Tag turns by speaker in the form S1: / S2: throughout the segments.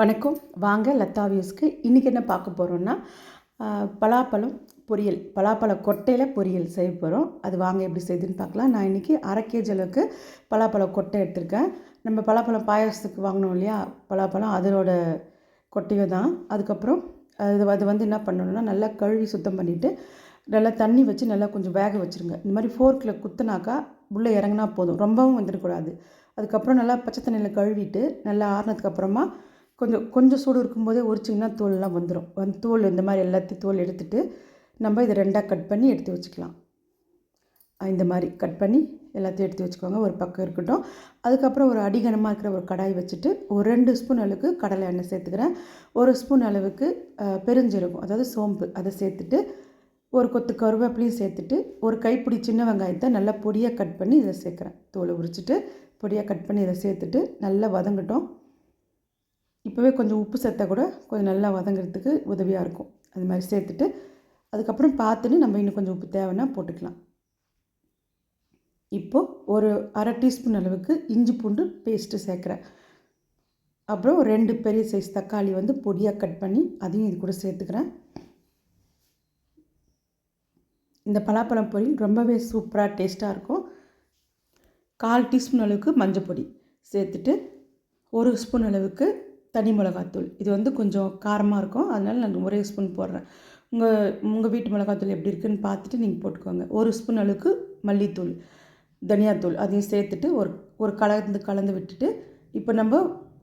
S1: வணக்கம். வாங்க லத்தா வியூஸ்க்கு. இன்றைக்கி என்ன பார்க்க போகிறோன்னா பலாப்பழம் பொரியல் பலாப்பழ கொட்டையில் பொரியல் செய்ய போகிறோம் அது வாங்க எப்படி செய்யுதுன்னு பார்க்கலாம். நான் இன்றைக்கி அரை கேஜி அளவுக்கு பலாப்பழ கொட்டை எடுத்திருக்கேன். நம்ம பலாப்பழம் பாயாசத்துக்கு வாங்கினோம் இல்லையா? பலாப்பழம் அதனோட கொட்டையை தான். அதுக்கப்புறம் அது அது வந்து என்ன பண்ணணும்னா நல்லா கழுவி சுத்தம் பண்ணிவிட்டு நல்லா தண்ணி வச்சு நல்லா கொஞ்சம் வேக வச்சுருங்க. இந்த மாதிரி ஃபோர்க்கில் குத்துனாக்கா உள்ளே இறங்கினா போதும். ரொம்பவும் வந்துடக்கூடாது. அதுக்கப்புறம் நல்லா பச்சை தண்ணியில் கழுவிட்டு நல்லா ஆறுனதுக்கப்புறமா கொஞ்சம் கொஞ்சம் சூடு இருக்கும்போதே உரிச்சிங்கன்னா தோல்லாம் வந்துடும் வந்து தோல் இந்த மாதிரி எல்லாத்தையும் தோல் எடுத்துகிட்டு நம்ம இதை ரெண்டாக கட் பண்ணி எடுத்து வச்சுக்கலாம். இந்த மாதிரி கட் பண்ணி எல்லாத்தையும் எடுத்து வச்சுக்கோங்க. ஒரு பக்கம் இருக்கட்டும். அதுக்கப்புறம் ஒரு அடிகனமாக இருக்கிற ஒரு கடாய் வச்சுட்டு ஒரு ரெண்டு ஸ்பூன் அளவுக்கு கடலை எண்ணெய் சேர்த்துக்கிறேன். ஒரு ஸ்பூன் அளவுக்கு பெருஞ்சீரகம் அதாவது சோம்பு அதை சேர்த்துட்டு ஒரு கொத்து கருவேப்பிலையும் சேர்த்துட்டு ஒரு கைப்பிடி சின்ன வெங்காயத்தை நல்லா பொடியாக கட் பண்ணி இதை சேர்க்குறேன். தோலை உரிச்சிட்டு பொடியாக கட் பண்ணி இதை சேர்த்துட்டு நல்லா வதங்கட்டும். இப்போவே கொஞ்சம் உப்பு சேர்த்தா கூட கொஞ்சம் நல்லா வதங்கிறதுக்கு உதவியாக இருக்கும். அது மாதிரி சேர்த்துட்டு அதுக்கப்புறம் பார்த்துட்டு நம்ம இன்னும் கொஞ்சம் உப்பு தேவைன்னா போட்டுக்கலாம். இப்போது ஒரு அரை டீஸ்பூன் அளவுக்கு இஞ்சி பூண்டு பேஸ்ட்டு சேர்க்குறேன். அப்புறம் ரெண்டு பெரிய சைஸ் தக்காளி வந்து பொடியாக கட் பண்ணி அதையும் இது கூட சேர்த்துக்கிறேன். இந்த பலாப்பழம் பொரியல் ரொம்பவே சூப்பராக டேஸ்ட்டாக இருக்கும். கால் டீஸ்பூன் அளவுக்கு மஞ்சள் பொடி சேர்த்துட்டு ஒரு ஸ்பூன் அளவுக்கு தனி மிளகாத்தூள். இது வந்து கொஞ்சம் காரமாக இருக்கும். அதனால் நான் ஒரே ஸ்பூன் போடுறேன். உங்கள் உங்கள் வீட்டு மிளகாத்தூள் எப்படி இருக்குதுன்னு பார்த்துட்டு நீங்கள் போட்டுக்கோங்க. ஒரு ஸ்பூன் அளவுக்கு மல்லித்தூள் தனியாத்தூள் அதையும் சேர்த்துட்டு ஒரு ஒரு கலந்து கலந்து விட்டுட்டு இப்போ நம்ம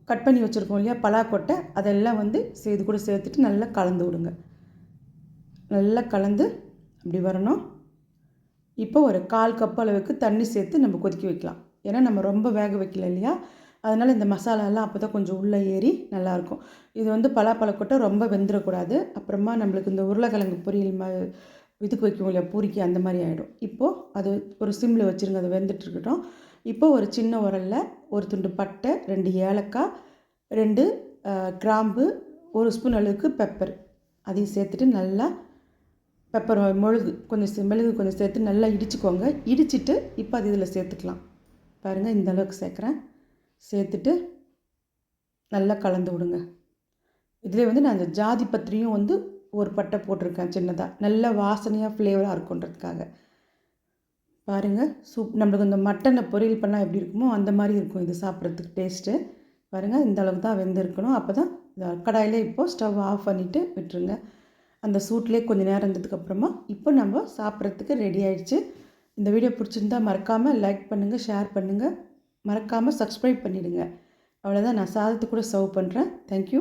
S1: கட் பண்ணி வச்சுருக்கோம் இல்லையா? பலாக்கொட்டை அதெல்லாம் வந்து இது கூட சேர்த்துட்டு நல்லா கலந்து விடுங்க. நல்லா கலந்து அப்படி வரணும். இப்போ ஒரு கால் கப் அளவுக்கு தண்ணி சேர்த்து நம்ம கொதிக்க வைக்கலாம். ஏன்னா நம்ம ரொம்ப வேக வைக்கல இல்லையா? அதனால் இந்த மசாலாலாம் அப்போ தான் கொஞ்சம் உள்ளே ஏறி நல்லாயிருக்கும். இது வந்து பலாப்பழக்கொட்டை ரொம்ப வெந்துடக்கூடாது அப்புறமா நம்மளுக்கு இந்த உருளைக்கிழங்கு பொரியல் ம இதுக்கு வைக்கும் இல்லையா பூரிக்கு அந்த மாதிரி ஆகிடும் இப்போது அது ஒரு சிம்மில் வச்சுருங்க அது வெந்துட்டுருக்கட்டும். இப்போது ஒரு சின்ன உரலில் ஒரு துண்டு பட்டை ரெண்டு ஏலக்காய் ரெண்டு கிராம்பு ஒரு ஸ்பூன் அளவுக்கு பெப்பர். அதையும் சேர்த்துட்டு நல்லா பெப்பர் மெழுகு கொஞ்சம் மெழுகு கொஞ்சம் சேர்த்து நல்லா இடிச்சுக்கோங்க. இடிச்சிட்டு இப்போ அது இதில் சேர்த்துக்கலாம். பாருங்கள் இந்த அளவுக்கு சேர்க்குறேன். சேர்த்துட்டு நல்லா கலந்து விடுங்க. இதிலே வந்து நான் அந்த ஜாதி பத்திரியும் வந்து ஒரு பட்டை போட்டிருக்கேன் சின்னதாக நல்ல வாசனையாக ஃப்ளேவராக இருக்குன்றதுக்காக பாருங்கள் சூப் நம்மளுக்கு இந்த மட்டனை பொரியல் பண்ணால் எப்படி இருக்குமோ அந்த மாதிரி இருக்கும் இது சாப்பிட்றதுக்கு டேஸ்ட்டு பாருங்கள் இந்த அளவுக்கு தான் வெந்திருக்கணும். அப்போ தான் கடாயில் இப்போது ஸ்டவ் ஆஃப் பண்ணிவிட்டு விட்டுருங்க. அந்த சூட்லேயே கொஞ்சம் நேரம் இருந்ததுக்கப்புறமா இப்போ நம்ம சாப்பிட்றதுக்கு ரெடி ஆகிடுச்சு இந்த வீடியோ பிடிச்சிருந்தா மறக்காமல் லைக் பண்ணுங்கள் ஷேர் பண்ணுங்கள் மறக்காமல் சப்ஸ்கிரைப் பண்ணிவிடுங்க அவ்வளோதான் நான் சாதத்தை கூட சர்வ் பண்ணுறேன் தேங்க்யூ